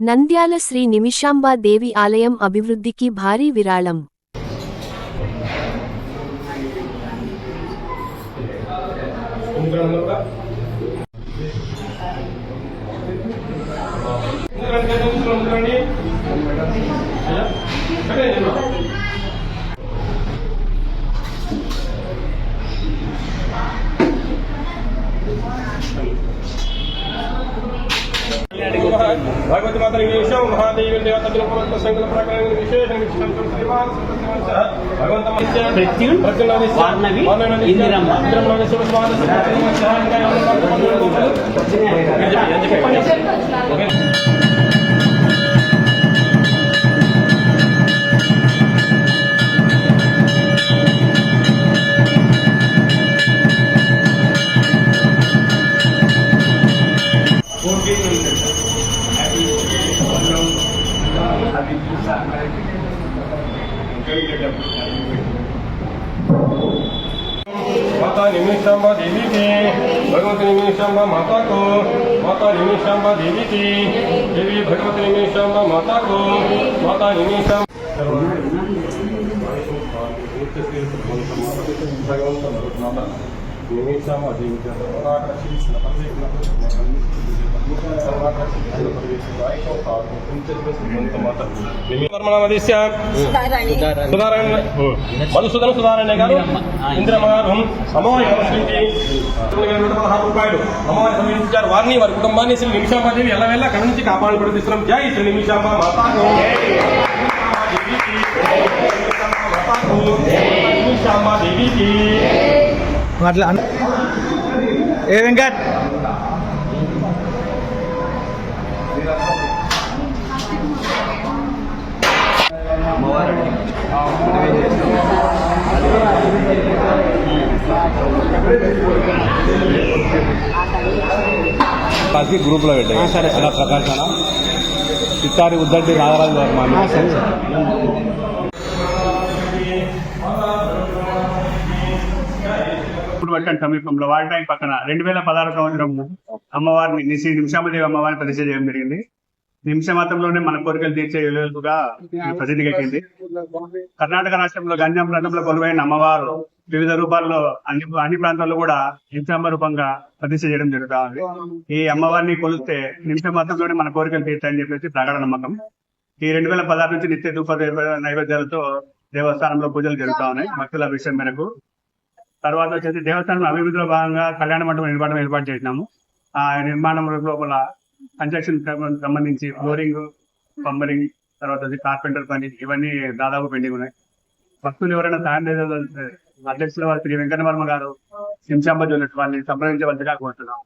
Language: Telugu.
నంద్యాల శ్రీ నిమిషాంబా దేవి ఆలయం అభివృద్ధికి భారీ విరాళం భగవతి మాత విశేషం మహాదేవి దేవత సంకల్ప ప్రకారం విశేషం శ్రీమాన్ માતા નિમિષાંબા દેવી કી ભગવત નિમિષાંબા માતા કો માતા નિમિષાંબા દેવી કી દેવી ભગવત નિમિષાંબા માતા કો માતા નિમિષાંબા ભગવંત ભગવત ఏమేసామో అదే విధంగా సర్వాకాశి మధుసూదన సుధారాయణ గారు ఇంద్రమార్హం అమ్మవారి సమర్పించి నూట పదహారు రూపాయలు అమ్మవారి సమర్పించారు వారిని వారి కుటుంబాన్ని శ్రీ నిమిషాంబాదేవి ఎలా వెళ్ళా అక్కడి నుంచి కాపాడు పడిస్తున్నాం జై శ్రీ నిమిషాంబా మాతా నిమిషాంబాదేవికి అట్లా ఏ వెంకట్? కలిసి గ్రూప్లో పెట్టాయి సరే. సరే ప్రకాశన? చిత్తారి ఉద్దండి నాగరాజు గారు మా ఇప్పుడు పట్టణ సమీపంలో. వాడటానికి పక్కన రెండు వేల పదహారు సంవత్సరం అమ్మవారిని నిశ్చయ నిమిషామదేవి అమ్మవారిని ప్రతిష్ట చేయడం జరిగింది. నిమిషమాత్రంలోనే మన కోరికలు తీర్చే వెలుగుగా ప్రసిద్ధికి కర్ణాటక రాష్ట్రంలో గంజాం ప్రాంతంలో కొలువైన అమ్మవారు వివిధ రూపాల్లో అన్ని అన్ని ప్రాంతాల్లో కూడా నిమిషాంబ రూపంగా ప్రతిష్ట చేయడం జరుగుతా ఉంది. ఈ అమ్మవారిని కొలిస్తే నిమిష మాత్రంలోనే మన కోరికలు తీర్చాయని చెప్పేసి ప్రగాఢ నమ్మకం ఈ రెండు వేల పదహారు నుంచి నిత్య ధూప నైవేద్యాలతో దేవస్థానంలో పూజలు జరుగుతా ఉన్నాయి. భక్తుల విషయం మేరకు తర్వాత వచ్చేసి దేవస్థానం అభివృద్ధిలో భాగంగా కళ్యాణ మండపం నిర్మాణం ఏర్పాటు చేసినాము. ఆ నిర్మాణం లోపల కన్స్ట్రక్షన్ సంబంధించి ఫ్లోరింగ్ పంబరింగ్ తర్వాత వచ్చి కార్పెంటర్ పని ఇవన్నీ దాదాపు పెండింగ్ ఉన్నాయి. భక్తులు ఎవరైనా సాయం అధ్యక్షుల వారు శ్రీ వెంకట వర్మ గారు శంశాంబ జ్యువెలర్స్ వాళ్ళని సంప్రదించవలసిగా కోరుతున్నాం.